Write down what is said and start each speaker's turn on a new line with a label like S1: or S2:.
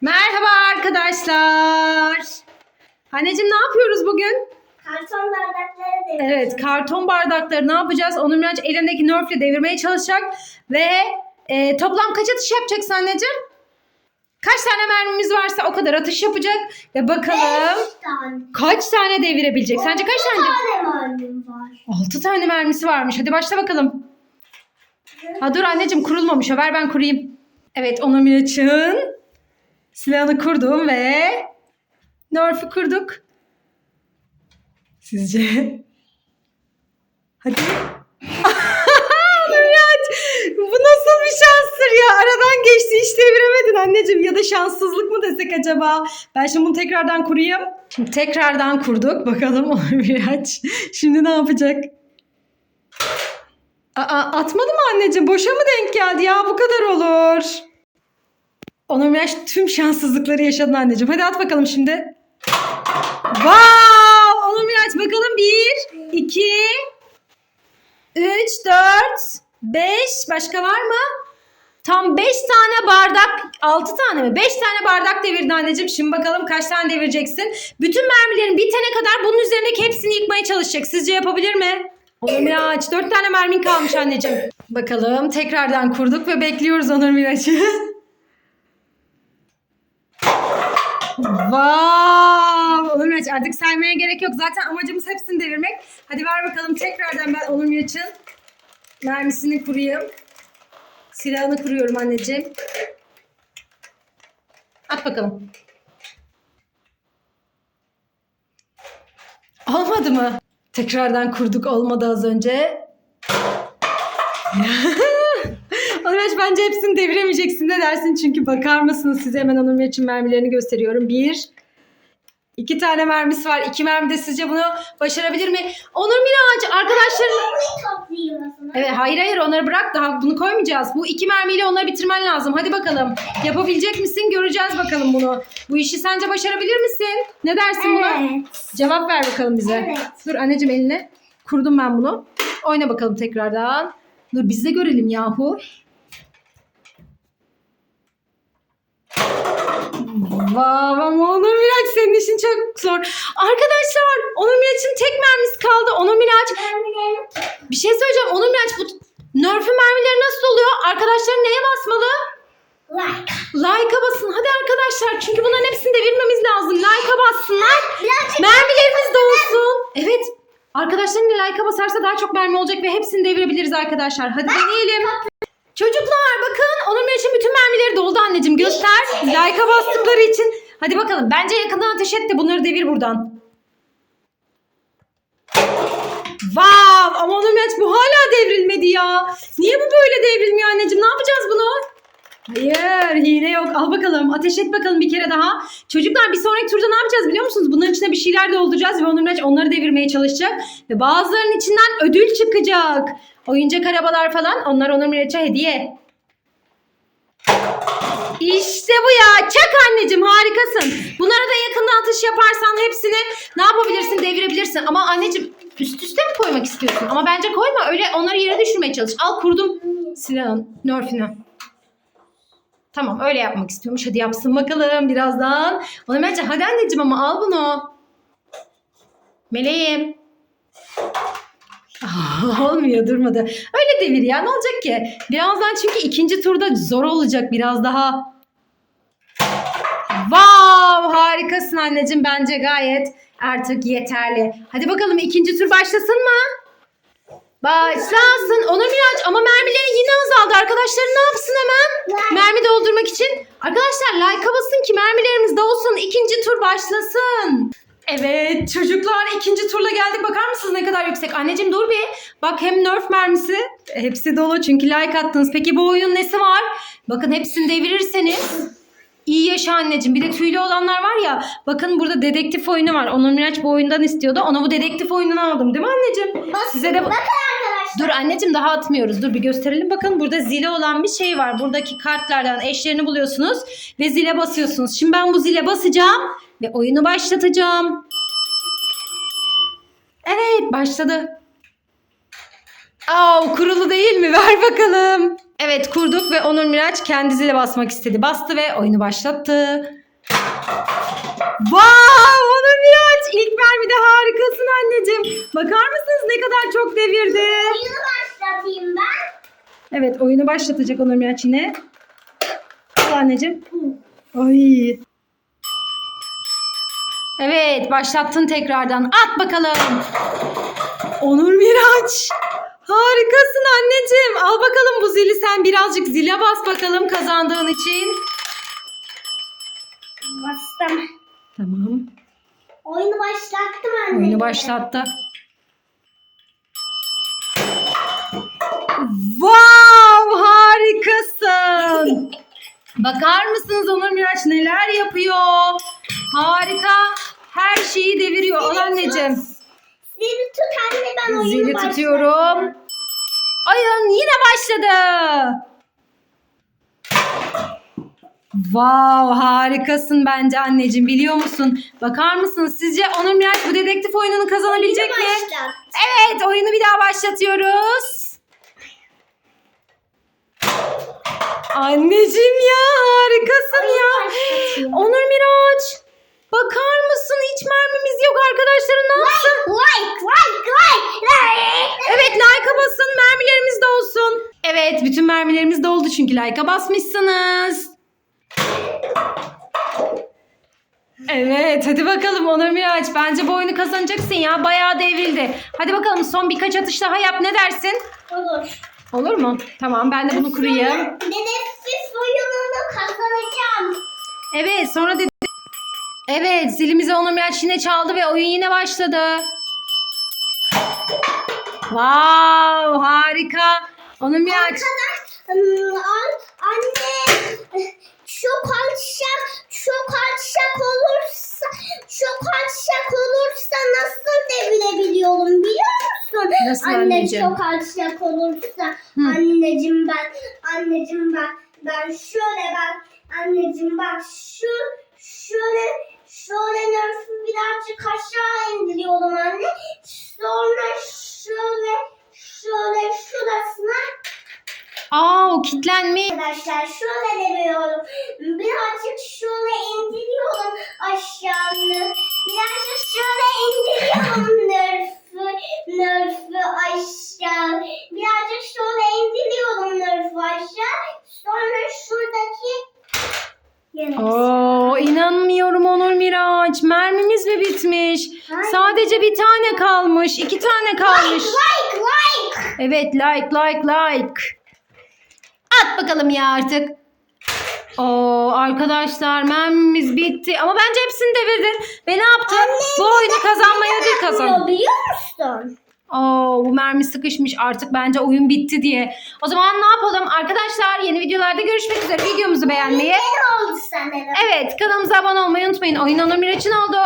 S1: Merhaba arkadaşlar. Anneciğim ne yapıyoruz bugün?
S2: Karton bardakları devireceğim.
S1: Evet karton bardakları ne yapacağız? Onur Miraç elindeki nerfle devirmeye çalışacak. Ve e, toplam kaç atış yapacaksın anneciğim? Kaç tane mermimiz varsa o kadar atış yapacak. Ve bakalım
S2: Beş tane.
S1: kaç tane devirebilecek? Sence kaç tane?
S2: tane mermim var.
S1: 6 tane mermisi varmış. Hadi başla bakalım. Ha dur anneciğim kurulmamış. Ver ben kurayım. Evet Onur Miraç'ın silahını kurdum ve Nerf'ü kurduk. Sizce? Hadi. Miraç bu nasıl bir şanstır ya? Aradan geçti hiç deviremedin anneciğim ya da şanssızlık mı desek acaba? Ben şimdi bunu tekrardan kurayım. Şimdi tekrardan kurduk. Bakalım Miraç şimdi ne yapacak? Aa, atmadı mı anneciğim? Boşa mı denk geldi ya? Bu kadar olur. Onur Miraç tüm şanssızlıkları yaşadın anneciğim. Hadi at bakalım şimdi. Wow! Onur Miraç bakalım. 1, 2, 3, 4, 5. Başka var mı? Tam 5 tane bardak, 6 tane mi? 5 tane bardak devirdi anneciğim. Şimdi bakalım kaç tane devireceksin. Bütün mermilerin bitene kadar bunun üzerindeki hepsini yıkmaya çalışacak. Sizce yapabilir mi? Onur Miraç 4 tane mermin kalmış anneciğim. Bakalım tekrardan kurduk ve bekliyoruz Onur Miraç'ı. Vav! Onur Miraç artık saymaya gerek yok. Zaten amacımız hepsini devirmek. Hadi ver bakalım tekrardan ben Onur Miraç'ın mermisini kurayım. Silahını kuruyorum anneciğim. At bakalım. Olmadı mı? Tekrardan kurduk olmadı az önce. Miraç bence hepsini deviremeyeceksin ne dersin? Çünkü bakar mısınız size hemen Onur Miraç'ın mermilerini gösteriyorum. Bir, iki tane mermisi var. İki mermi de sizce bunu başarabilir mi? Onur Miraç arkadaşların... Evet hayır hayır onları bırak daha bunu koymayacağız. Bu iki mermiyle onları bitirmen lazım. Hadi bakalım. Yapabilecek misin? Göreceğiz bakalım bunu. Bu işi sence başarabilir misin? Ne dersin buna?
S2: Evet.
S1: Cevap ver bakalım bize.
S2: Evet.
S1: Dur anneciğim eline. Kurdum ben bunu. Oyna bakalım tekrardan. Dur biz de görelim yahu. Vav ama Onur Miraç senin işin çok zor. Arkadaşlar Onur Miraç'ın tek mermisi kaldı. Onur Miraç bir şey söyleyeceğim. Onur Miraç bu Nerf'ün mermileri nasıl oluyor? Arkadaşlar neye basmalı?
S2: like.
S1: Like'a basın. Hadi arkadaşlar. Çünkü bunların hepsini devirmemiz lazım. Like'a bassınlar. Mermilerimiz de olsun. Evet. Arkadaşların da like'a basarsa daha çok mermi olacak ve hepsini devirebiliriz arkadaşlar. Hadi deneyelim. Çocuklar bakın Onur Miraç'ın bütün mermileri doldu anneciğim. Göster. Like'a bastıkları için. Hadi bakalım. Bence yakından ateş et de bunları devir buradan. Vav! Ama Onur bu hala devrilmedi ya. Niye bu böyle devrilmiyor anneciğim? Ne yapacağız bunu? Hayır hile yok. Al bakalım ateş et bakalım bir kere daha. Çocuklar bir sonraki turda ne yapacağız biliyor musunuz? Bunların içine bir şeyler dolduracağız ve Onur onları devirmeye çalışacak. Ve bazılarının içinden ödül çıkacak. Oyuncak arabalar falan onlar Onur Miraç'a hediye. İşte bu ya. Çak anneciğim harikasın. Bunlara da yakından atış yaparsan hepsini ne yapabilirsin devirebilirsin. Ama anneciğim üst üste mi koymak istiyorsun? Ama bence koyma. Öyle onları yere düşürmeye çalış. Al kurdum silahın nerfini. Tamam öyle yapmak istiyormuş. Hadi yapsın bakalım birazdan. Ona bence hadi anneciğim ama al bunu. Meleğim. Aa, olmuyor durmadı. Öyle devir ya ne olacak ki? Birazdan çünkü ikinci turda zor olacak biraz daha. Wow harikasın anneciğim bence gayet artık yeterli. Hadi bakalım ikinci tur başlasın mı? Başlasın. Ona Miraç ama mermileri yine azaldı. Arkadaşlar ne yapsın hemen? Mermi doldurmak için. Arkadaşlar like'a basın ki mermilerimiz de olsun. İkinci tur başlasın. Evet çocuklar ikinci turla geldik. Bakar mısınız ne kadar yüksek? Anneciğim dur bir. Bak hem nerf mermisi. Hepsi dolu çünkü like attınız. Peki bu oyunun nesi var? Bakın hepsini devirirseniz İyi yaşa anneciğim. Bir de tüylü olanlar var ya. Bakın burada dedektif oyunu var. Onur Miraç bu oyundan istiyordu. Ona bu dedektif oyununu aldım değil mi anneciğim? Size de
S2: Bakın
S1: Dur anneciğim daha atmıyoruz. Dur bir gösterelim. Bakın burada zile olan bir şey var. Buradaki kartlardan eşlerini buluyorsunuz ve zile basıyorsunuz. Şimdi ben bu zile basacağım ve oyunu başlatacağım. Evet başladı. Aa kurulu değil mi? Ver bakalım. Evet kurduk ve Onur Miraç kendi zile basmak istedi. Bastı ve oyunu başlattı. Wow Onur Miraç ilk mermide harikasın anneciğim. Bakar mısınız ne kadar çok devirdi.
S2: Oyunu başlatayım ben.
S1: Evet oyunu başlatacak Onur Miraç yine. Al anneciğim. Ay. Evet başlattın tekrardan. At bakalım. Onur Miraç. Harikasın anneciğim. Al bakalım bu zili sen birazcık zile bas bakalım kazandığın için.
S2: Bastım.
S1: Tamam.
S2: Oyunu başlattım anne.
S1: Oyunu başlattı. Wow harikasın. Bakar mısınız Onur Miraç neler yapıyor? Harika. Her şeyi deviriyor. Al anneciğim.
S2: Zili tut anne ben oyunu
S1: Zili
S2: başlattım.
S1: tutuyorum. Oyun yine başladı. Wow harikasın bence anneciğim biliyor musun? Bakar mısınız sizce Onur Miraç bu dedektif oyununu kazanabilecek mi?
S2: Başlat.
S1: Evet oyunu bir daha başlatıyoruz. Anneciğim ya harikasın
S2: Oyunu
S1: ya. Onur Miraç bakar mısın hiç mermimiz yok arkadaşlarım ne yapsın?
S2: Like like like like.
S1: Evet like'a basın mermilerimiz de olsun. Evet bütün mermilerimiz doldu çünkü like'a basmışsınız. Evet hadi bakalım Onur Miraç. Bence bu oyunu kazanacaksın ya. Bayağı devrildi. Hadi bakalım son birkaç atış daha yap. Ne dersin?
S2: Olur.
S1: Olur mu? Tamam ben de bunu kurayım.
S2: Dedektif oyununu kazanacağım.
S1: Evet sonra dedi. Evet zilimizi Onur Miraç yine çaldı ve oyun yine başladı. Wow harika. Onur Miraç.
S2: Arkadaş, ım, an- anne çok alçak, çok alçak olursa, çok alçak olursa nasıl devirebiliyorum biliyor musun?
S1: Nasıl
S2: Anne
S1: anneciğim?
S2: çok alçak olursa,
S1: Hı.
S2: anneciğim ben, anneciğim ben, ben şöyle bak, anneciğim bak şu, şöyle, şöyle nörfü birazcık aşağı indiriyorum anne. Sonra şöyle, şöyle şurasına
S1: Aa o kilitlenmiş.
S2: Arkadaşlar şöyle demiyorum. Birazcık şöyle indiriyorum aşağını. Birazcık şöyle indiriyorum nörfü, nörfü aşağı. Birazcık şöyle indiriyorum nörfü aşağı. Sonra şuradaki Yine.
S1: Oo inanmıyorum Onur Miraç. Mermimiz mi bitmiş?
S2: Hayır.
S1: Sadece bir tane kalmış. iki tane kalmış.
S2: Like like.
S1: Evet like like like. At bakalım ya artık. Oo arkadaşlar mermimiz bitti. Ama bence hepsini devirdin. Ve ne yaptın? Bu oyunu kazanmayı ödül kazandın.
S2: Biliyor musun?
S1: Oo bu mermi sıkışmış artık bence oyun bitti diye. O zaman ne yapalım arkadaşlar yeni videolarda görüşmek üzere videomuzu beğenmeyi.
S2: Ne oldu sana?
S1: Evet kanalımıza abone olmayı unutmayın. Oyun Onur Miraç'ın oldu.